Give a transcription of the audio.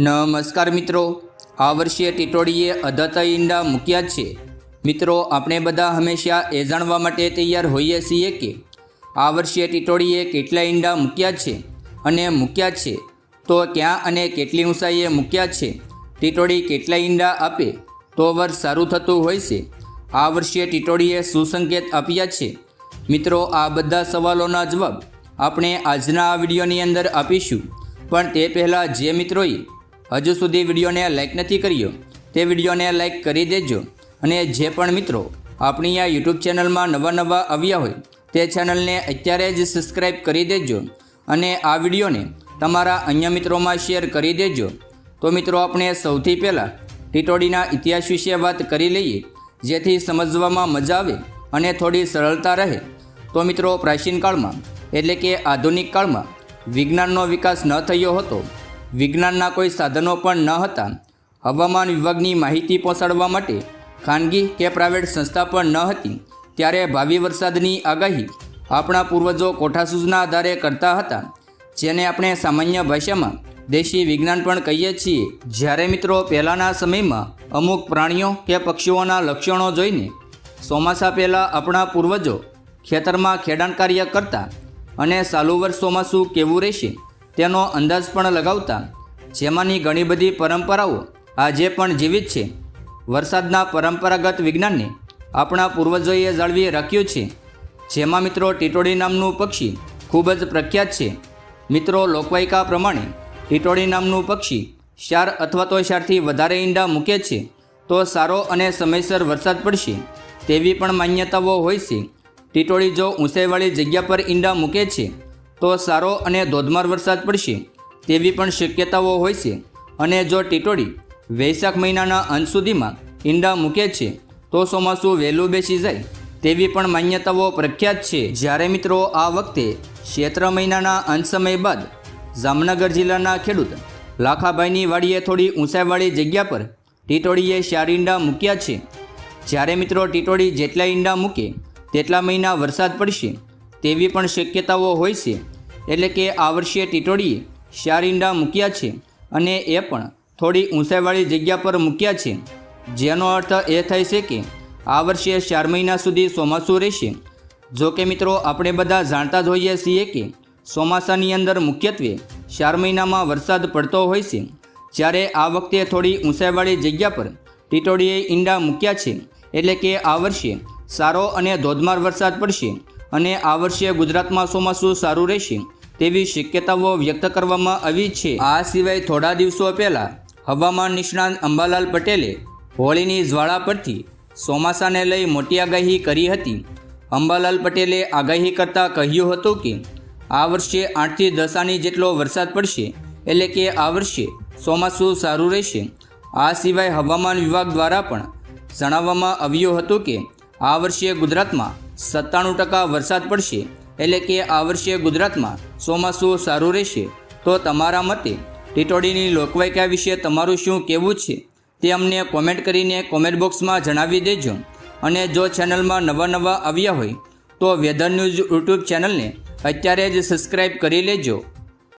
નમસ્કાર મિત્રો. આ વર્ષે ટીટોડીએ અધતા ઈંડા મૂક્યા છે. મિત્રો, આપણે બધા હંમેશા એ જાણવા માટે તૈયાર હોઈએ છીએ કે આ વર્ષે ટીટોડીએ કેટલા ઈંડા મૂક્યા છે અને મૂક્યા છે. તો ક્યાં અને કેટલી ઊંચાઈએ મૂક્યા છે? ટીટોડી કેટલા ઈંડા આપે? તો વર્ષ સારું થતું હોય છે. આ વર્ષે ટીટોડીએ સુસંકેત આપ્યા છે? મિત્રો, આ બધા સવાલોના જવાબ આપણે આજના આ વિડીયોની અંદર આપીશું. પણ તે પહેલાં જે મિત્રોએ હજુ સુધી વિડીયોને લાઇક નથી કર્યો, તે વિડીયોને લાઇક કરી દેજો. અને જે પણ મિત્રો આપણી આ યુટ્યુબ ચેનલમાં નવા નવા આવ્યા હોય, તે ચેનલને અત્યારે જ સબસ્ક્રાઈબ કરી દેજો અને આ વિડીયોને તમારા અન્ય મિત્રોમાં શેર કરી દેજો. તો મિત્રો, આપણે સૌથી પહેલાં ટીટોડીના ઇતિહાસ વિશે વાત કરી લઈએ, જેથી સમજવામાં મજા આવે અને થોડી સરળતા રહે. તો મિત્રો, પ્રાચીન કાળમાં, એટલે કે આધુનિક કાળમાં, વિજ્ઞાનનો વિકાસ ન થયો હતો. વિજ્ઞાનના કોઈ સાધનો પણ ન હતા. હવામાન વિભાગની માહિતી પહોંચાડવા માટે ખાનગી કે પ્રાઇવેટ સંસ્થા પણ ન હતી. ત્યારે ભાવિ વરસાદની આગાહી આપણા પૂર્વજો કોઠાસૂઝના આધારે કરતા હતા. જેને આપણે સામાન્ય ભાષામાં દેશી વિજ્ઞાન પણ કહીએ છીએ. જ્યારે મિત્રો, પહેલાંના સમયમાં અમુક પ્રાણીઓ કે પક્ષીઓના લક્ષણો જોઈને ચોમાસા પહેલાં આપણા પૂર્વજો ખેતરમાં ખેડાણ કાર્ય કરતા અને ચાલુ વર્ષ ચોમાસું કેવું રહેશે? તેનો અંદાજ પણ લગાવતા જેમાંની ઘણી બધી પરંપરાઓ આજે પણ જીવિત છે. વરસાદના પરંપરાગત વિજ્ઞાનને આપણા પૂર્વજોએ જાળવી રાખ્યું છે. જેમાં મિત્રો ટીટોડી નામનું પક્ષી ખૂબ જ પ્રખ્યાત છે. મિત્રો લોકવાયકા પ્રમાણે ટીટોડી નામનું પક્ષી ચાર અથવા તો ચારથી વધારે ઈંડા મૂકે છે, તો સારો અને સમયસર વરસાદ પડશે તેવી પણ માન્યતાઓ હોય છે. ટીટોળી જો ઊંચાઈવાળી જગ્યા પર ઈંડા મૂકે છે તો સારો અને ધોધમાર વરસાદ પડશે તેવી પણ શક્યતાઓ હોય છે. અને જો ટીટોળી વૈશાખ મહિનાના અંત સુધીમાં ઈંડા મૂકે છે, તો ચોમાસું વહેલું બેસી જાય તેવી પણ માન્યતાઓ પ્રખ્યાત છે. જ્યારે મિત્રો આ વખતે ક્ષેત્ર મહિનાના અંત સમય બાદ જામનગર જિલ્લાના ખેડૂત લાખાભાઈની વાડીએ થોડી ઊંચાઈવાળી જગ્યા પર ટીટોળીએ ચાર ઈંડા મૂક્યા છે. જ્યારે મિત્રો ટીટોળી જેટલા ઈંડા મૂકે, તેટલા મહિના વરસાદ પડશે તેવી પણ શક્યતાઓ હોય છે. એટલે કે આ વર્ષે ટીટોળીએ ચાર ઈંડા મૂક્યા છે અને એ પણ થોડી ઊંચાઈવાળી જગ્યા પર મૂક્યા છે. જેનો અર્થ એ થાય છે કે આ વર્ષે ચાર મહિના સુધી ચોમાસું રહેશે. જો કે મિત્રો, આપણે બધા જાણતા જ હોઈએ છીએ કે ચોમાસાની અંદર મુખ્યત્વે ચાર મહિનામાં વરસાદ પડતો હોય છે. જ્યારે આ વખતે થોડી ઊંચાઈવાળી જગ્યા પર ટીટોળીએ ઈંડા મૂક્યા છે. એટલે કે આ વર્ષે સારો અને ધોધમાર વરસાદ પડશે. અને આ વર્ષે ગુજરાતમાં ચોમાસું સારું રહેશે તેવી શક્યતાઓ વ્યક્ત કરવામાં આવી છે. આ સિવાય થોડા દિવસો પહેલાં હવામાન નિષ્ણાંત અંબાલાલ પટેલે હોળીની જ્વાળા પરથી ચોમાસાને લઈ મોટી આગાહી કરી હતી. અંબાલાલ પટેલે આગાહી કરતાં કહ્યું હતું કે, આ વર્ષે આઠથી દસ જેટલો વરસાદ પડશે, એટલે કે આ વર્ષે ચોમાસું સારું રહેશે. આ સિવાય હવામાન વિભાગ દ્વારા પણ જણાવવામાં આવ્યું હતું કે, આ વર્ષે ગુજરાતમાં સત્તાણું ટકા વરસાદ પડશે એટલે કે આ વર્ષે ગુજરાતમાં ચોમાસું સારું રહેશે. તો તમારા મતે ટીટોડીની લોકવાયકા વિશે તમારું શું કહેવું છે તે અમને કોમેન્ટ કરીને કોમેન્ટ બોક્સમાં જણાવી દેજો. અને જો ચેનલમાં નવા નવા આવ્યા હોય તો વેધર ન્યૂઝ યુટ્યુબ ચેનલને અત્યારે જ સબસ્ક્રાઈબ કરી લેજો.